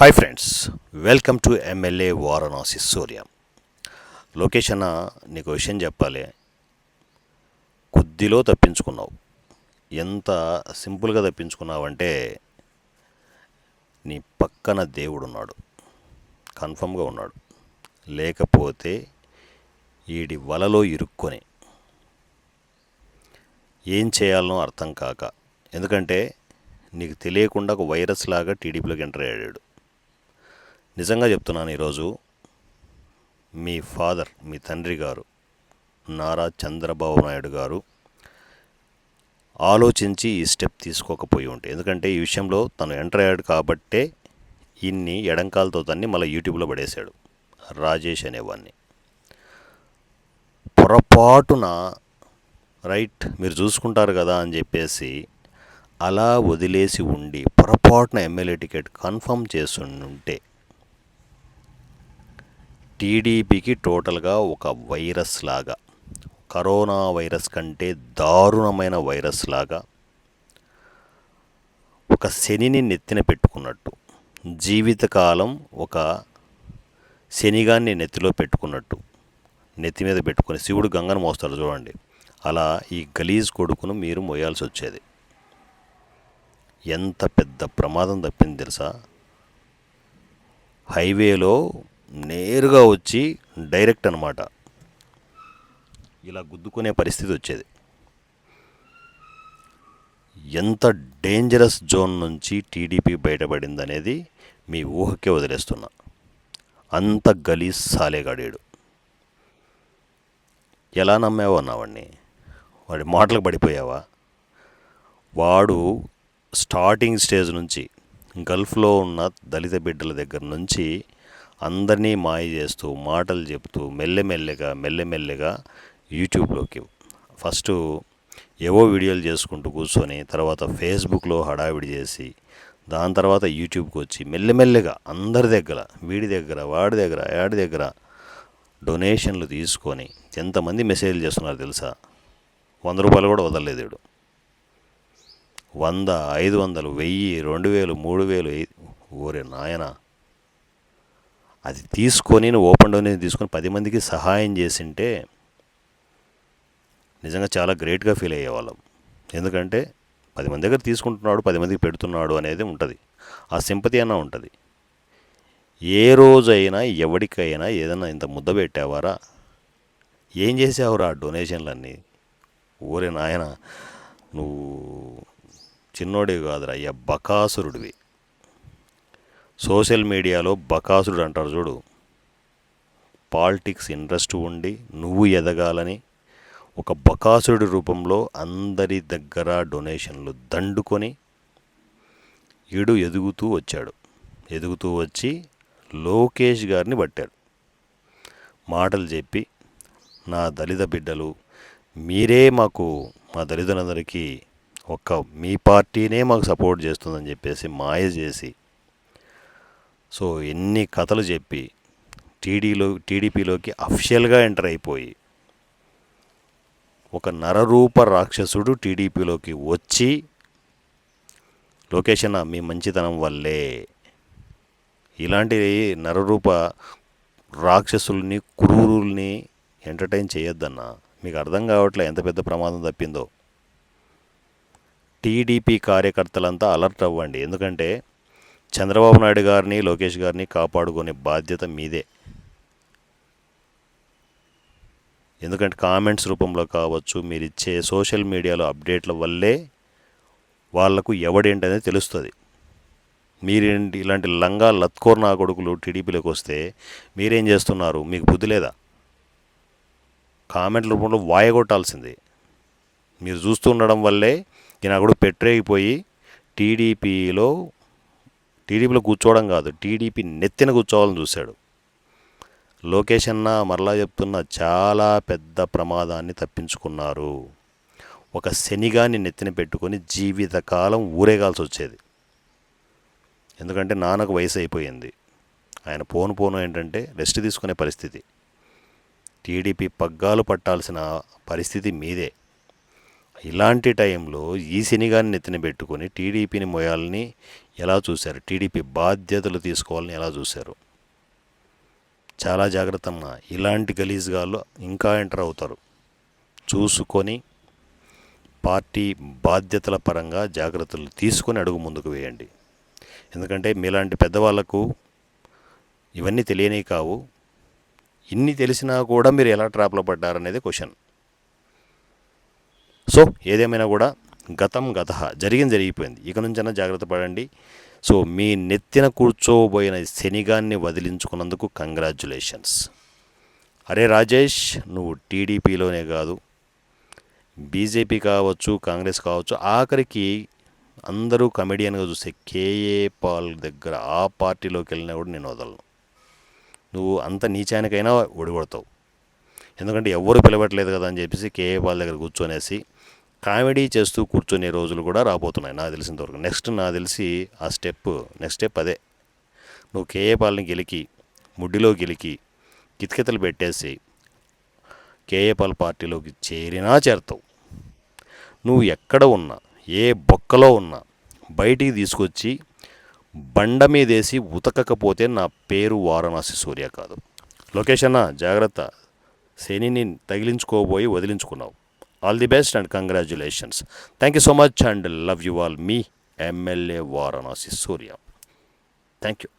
Hi friends welcome to MLA Varanasi Surya Lokesh అన్న నీకు విషయం చెప్పాలి. కొద్దిలో తప్పించుకున్నావు. ఎంత సింపుల్గా తప్పించుకున్నావంటే నీ పక్కన దేవుడు ఉన్నాడు కన్ఫర్మ్గా ఉన్నాడు. లేకపోతే ఈడి వలలో ఇరుక్కొని. ఏం చేయాలనో అర్థం కాక. ఎందుకంటే నీకు తెలియకుండా ఒక వైరస్ లాగా టీడీపీలోకి ఎంటర్ అయ్యాడు. నిజంగా చెప్తున్నాను ఈరోజు మీ ఫాదర్ మీ తండ్రి గారు నారా చంద్రబాబు నాయుడు గారు ఆలోచించి ఈ స్టెప్ తీసుకోకపోయి ఉంటే ఎందుకంటే ఈ విషయంలో తను ఎంటర్ అయ్యాడు కాబట్టే ఇన్ని ఎడంకాలతో తన్ని మళ్ళీ యూట్యూబ్లో పడేశాడు రాజేష్ అనేవాడిని పొరపాటున రైట్ మీరు చూసుకుంటారు కదా అని చెప్పేసి అలా వదిలేసి ఉండి పొరపాటున ఎమ్మెల్యే టికెట్ కన్ఫర్మ్ చేస్తుంటే టీడీపీకి టోటల్గా ఒక వైరస్ లాగా కరోనా వైరస్ కంటే దారుణమైన వైరస్ లాగా ఒక శనిని నెత్తిన పెట్టుకున్నట్టు జీవితకాలం ఒక శనిగాన్ని నెత్తిలో పెట్టుకున్నట్టు నెత్తి మీద పెట్టుకుని శివుడు గంగను మోస్తాడు చూడండి. అలా ఈ గలీజ్ కొడుకును మీరు మోయాల్సి వచ్చేది. ఎంత పెద్ద ప్రమాదం తప్పింది తెలుసా? హైవేలో నేరుగా వచ్చి డైరెక్ట్ అనమాట ఇలా గుద్దుకునే పరిస్థితి వచ్చేది. ఎంత డేంజరస్ జోన్ నుంచి టీడీపీ బయటపడింది అనేది మీ ఊహకే వదిలేస్తున్నా. అంత గలీజ్ సాలేగాడేడు. ఎలా నమ్మావో అన్నావాడిని వాడి మాటలకు పడిపోయావా? వాడు స్టార్టింగ్ స్టేజ్ నుంచి గల్ఫ్లో ఉన్న దళిత బిడ్డల దగ్గర నుంచి అందరినీ మాయ చేస్తూ మాటలు చెప్తూ మెల్లమెల్లగా మెల్లమెల్లగా యూట్యూబ్లోకి ఫస్ట్ ఏవో వీడియోలు చేసుకుంటూ కూర్చొని తర్వాత ఫేస్బుక్లో హడావిడి చేసి దాని తర్వాత యూట్యూబ్కి వచ్చి మెల్లమెల్లగా అందరి దగ్గర వీడి దగ్గర వాడి దగ్గర యాడి దగ్గర డొనేషన్లు తీసుకొని ఎంతమంది మెసేజ్లు చేస్తున్నారు తెలుసా? వంద రూపాయలు కూడా వదలలేదు వీడు. వంద ఐదు వందలు వెయ్యి రెండు వేలు మూడు వేలు ఐ- ఓరే నాయన అది తీసుకొని నువ్వు ఓపెన్ డొనేషన్ తీసుకొని పది మందికి సహాయం చేసింటే నిజంగా చాలా గ్రేట్గా ఫీల్ అయ్యేవాళ్ళం. ఎందుకంటే పది మంది దగ్గర తీసుకుంటున్నాడు పది మందికి పెడుతున్నాడు అనేది ఉంటుంది. ఆ సింపతి అన్న ఉంటుంది. ఏ రోజైనా ఎవరికైనా ఏదైనా ఇంత ముద్ద పెట్టావారా? ఏం చేసావురా ఆ డొనేషన్లన్నీ? ఊరే నాయన నువ్వు చిన్నోడివి కాదురా అయ్యా బకాసురుడివి. సోషల్ మీడియాలో బకాసురుడు అంటారు చూడు. పాలిటిక్స్ ఇంట్రెస్ట్ ఉండి నువ్వు ఎదగాలని ఒక బకాసురుడి రూపంలో అందరి దగ్గర డొనేషన్లు దండుకొని ఈడు ఎదుగుతూ వచ్చాడు. ఎదుగుతూ వచ్చి లోకేష్ గారిని పట్టాడు. మాటలు చెప్పి నా దళిత బిడ్డలు మీరే మాకు మా దళితులందరికీ ఒక్క మీ పార్టీనే మాకు సపోర్ట్ చేస్తుందని చెప్పేసి మాయ చేసి సో ఎన్ని కథలు చెప్పి టీడీలో టీడీపీలోకి అఫిషియల్గా ఎంటర్ అయిపోయి ఒక నరరూప రాక్షసుడు టీడీపీలోకి వచ్చి లోకేష్ అన్న మీ మంచితనం వల్లే. ఇలాంటి నరరూప రాక్షసుల్ని క్రూరుల్ని ఎంటర్టైన్ చేయొద్దన్న. మీకు అర్థం కావట్లే ఎంత పెద్ద ప్రమాదం తప్పిందో. టీడీపీ కార్యకర్తలంతా అలర్ట్ అవ్వండి. ఎందుకంటే చంద్రబాబు నాయుడు గారిని లోకేష్ గారిని కాపాడుకునే బాధ్యత మీదే. ఎందుకంటే కామెంట్స్ రూపంలో కావచ్చు మీరు ఇచ్చే సోషల్ మీడియాలో అప్డేట్ల వల్లే వాళ్ళకు ఎవడేంటనేది తెలుస్తుంది. మీరేంటి ఇలాంటి లంగా లత్కోర్ నా కొడుకులు టీడీపీలోకి వస్తే మీరేం చేస్తున్నారు? మీకు బుద్ధి లేదా? కామెంట్ల రూపంలో వాయగొట్టాల్సింది. మీరు చూస్తూ ఉండడం వల్లే ఈయన కొడుకు పెట్టరేగిపోయి టీడీపీలో టీడీపీలో కూర్చోవడం కాదు టీడీపీ నెత్తిన కూర్చోవాలని చూశాడు. లోకేష్ అన్న మరలా చెప్తున్న చాలా పెద్ద ప్రమాదాన్ని తప్పించుకున్నారు. ఒక శనిగాన్ని నెత్తిన పెట్టుకొని జీవితకాలం ఊరేగాల్సి వచ్చేది ఎందుకంటే నాన్నకు వయసు అయిపోయింది. ఆయన పోను పోను ఏంటంటే రెస్ట్ తీసుకునే పరిస్థితి. టీడీపీ పగ్గాలు పట్టాల్సిన పరిస్థితి మీదే. ఇలాంటి టైంలో ఈ సినిగాన్ని నెత్తిన పెట్టుకొని టీడీపీని మోయాలని ఎలా చూశారు? టీడీపీ బాధ్యతలు తీసుకోవాలని ఎలా చూశారు? చాలా జాగ్రత్త అమ్మా ఇలాంటి గలీజ్గాళ్ళు ఇంకా ఎంటర్ అవుతారు. చూసుకొని పార్టీ బాధ్యతల పరంగా జాగ్రత్తలు తీసుకొని అడుగు ముందుకు వేయండి. ఎందుకంటే మీలాంటి పెద్దవాళ్ళకు ఇవన్నీ తెలియనివి కావు. ఇన్ని తెలిసినా కూడా మీరు ఎలా ట్రాప్లో పడ్డారనేది క్వశ్చన్. సో ఏదేమైనా కూడా గతం గత జరిగింది జరిగిపోయింది. ఇక నుంచైనా జాగ్రత్త పడండి. సో మీ నెత్తిన కూర్చోబోయిన శనిగాన్ని వదిలించుకున్నందుకు కంగ్రాచ్యులేషన్స్ అరే రాజేష్ నువ్వు టీడీపీలోనే కాదు. బీజేపీ కావచ్చు కాంగ్రెస్ కావచ్చు ఆఖరికి అందరూ కమెడియన్గా చూస్తే కేఏ పాల్ దగ్గర ఆ పార్టీలోకి వెళ్ళినా కూడా నేను వదలను. నువ్వు అంత నీచానికైనా ఒడిగొడతావు. ఎందుకంటే ఎవరు పిలవట్లేదు కదా అని చెప్పేసి కేఏ పాల్ దగ్గర కూర్చొనేసి కామెడీ చేస్తూ కూర్చునే రోజులు కూడా రాబోతున్నాయి నాకు తెలిసినంతవరకు నెక్స్ట్ నాకు తెలిసి ఆ స్టెప్ నెక్స్ట్ స్టెప్ అదే. నువ్వు కేఏ పాల్ని గెలికి ముడ్డిలో గెలికి కితకితలు పెట్టేసి కేఏపాల్ పార్టీలోకి చేరినా చేరతావు. నువ్వు ఎక్కడ ఉన్నా ఏ బొక్కలో ఉన్నా బయటికి తీసుకొచ్చి బండ మీదేసి ఉతకకపోతే నా పేరు వారణాసి సూర్య కాదు. లొకేషన్ జాగ్రత్త. శనిని తగిలించుకోబోయి వదిలించుకున్నావు. All the best and congratulations. Thank you so much and love you all. Me, MLA Varanasi Surya. Thank you.